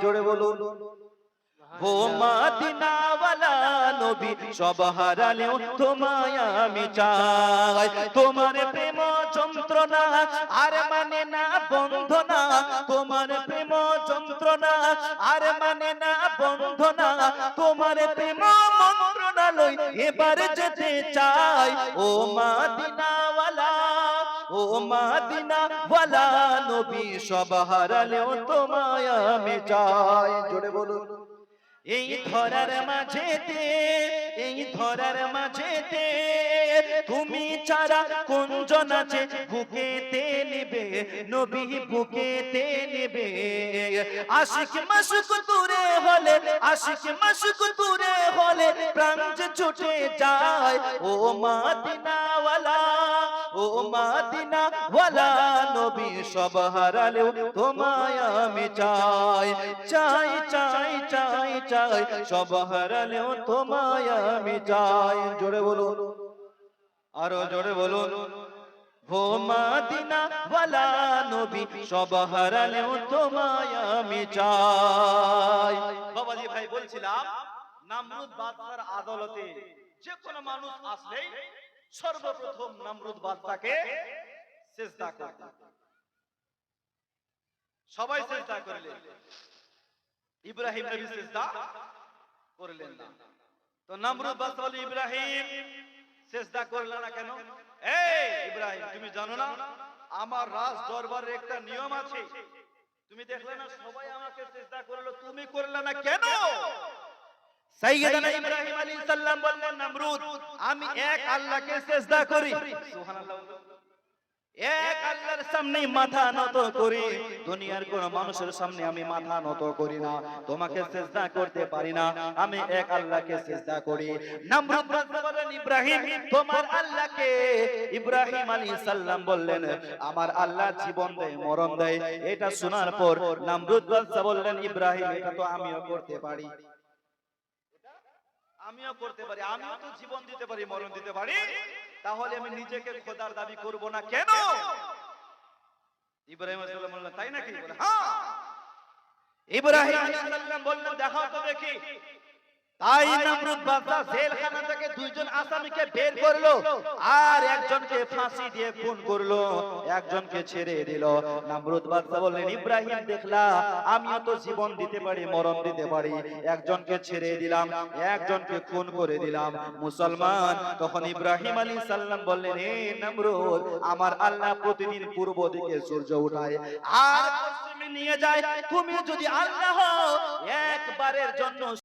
জোরে বলুন ও মাদিনাওয়ালা নবী সব হারালেও তোমায় আমি চাই তোমার প্রেম যন্ত্রণা আর মানে না বন্ধনা তোমার প্রেম যন্ত্রণা আর মানে না বন্ধনা তোমার প্রেম মন্ত্রণালয় এবার যেতে চাই। ও মাদিনাওয়ালা ও মাদিনাওয়ালা, নবী সব হারালেও তোমায় আমি চাই। জোরে বলুন। এই ধরার মাঝেতে, এই ধরার মাঝেতে তুমি ছাড়া কোনজন আছে বুকেতে নেবে, নবী বুকেতে নেবে। আশিক মাসুক দূরে হলে, আশিক মাসুক দূরে হলে প্রাণ যে ছুটে যায়, ও মাদিনাওয়ালা, ও মাদিনা ওয়ালা নবী সব হারালেও তোমায় আমি চাই চাই চাই চাই চাই, সব হারালেও তোমায় আমি চাই। জোরে বলুন। আরও জোরে বলুন। ও মাদিনা ওয়ালা নবী সব হারালেও তোমায় আমি চাই। বাবাজি ভাই বলছিলাম নামরুদ বাদশার আদালতে যে কোনো মানুষ আসলেই সর্বপ্রথম নামরুদ বাদশাকে সেজদা সবাই চেষ্টা করলেন ইব্রাহিম নবী চেষ্টা করলেন না। তো নমরুদ বাদশা ইব্রাহিম চেষ্টা করলে না কেন? এই ইব্রাহিম তুমি জানো না? আমার রাজ দরবারের একটা নিয়ম আছে। তুমি দেখলে না সবাই আমাকে চেষ্টা করল তুমি করলে না কেন? সাইয়েদানা ইব্রাহিম আলাইহিস সালাম বললেন নমরুদ আমি এক আল্লাহকে চেষ্টা করি। সুবহানাল্লাহ এক আল্লাহর সামনে মাথা নত করি, দুনিয়ার কোন মানুষের সামনে আমি মাথা নত করি না, তোমাকে সেজদা করতে পারি না, আমি এক আল্লাহকে সেজদা করি। ইব্রাহিম, তোমার আল্লাহকে ইব্রাহিম আলাইহিস সালাম বললেন, আমার আল্লাহ জীবন দেয়, মরণ দেয়। এটা শোনার পর নমরুদ বললেন ইব্রাহিম, এটা তো আমিও করতে পারি। আমিও করতে পারি, আমিও তো জীবন দিতে পারি, মরণ দিতে পারি। তাহলে আমি নিজেকে খোদার দাবি করব না কেন? ইব্রাহিম আলাইহিস সালাম বললেন তাই নাকি? বলে হ্যাঁ। ইব্রাহিম আলাইহিস সালাম বললেন দেখাও তো দেখি তাই নমরুদ বাদশা জেলখানা থেকে দুইজন আসামিকে বের করল। আর একজনকে ফাঁসি দিয়ে খুন করল। একজনকে ছেড়ে দিল। নমরুদ বাদশা বললেন ইব্রাহিম দেখলা আমিও তো জীবন দিতে পারি মরণ দিতে পারি। একজনকে ছেড়ে দিলাম একজনকে খুন করে দিলাম। মুসলমান তখন ইব্রাহিম আলী সাল্লাম বললেন হে নমরুদ আমার আল্লাহ প্রতিদিন পূর্ব দিকে সূর্য উঠায়। আর নিয়ে যায় তুমি যদি আল্লাহ একবারের জন্য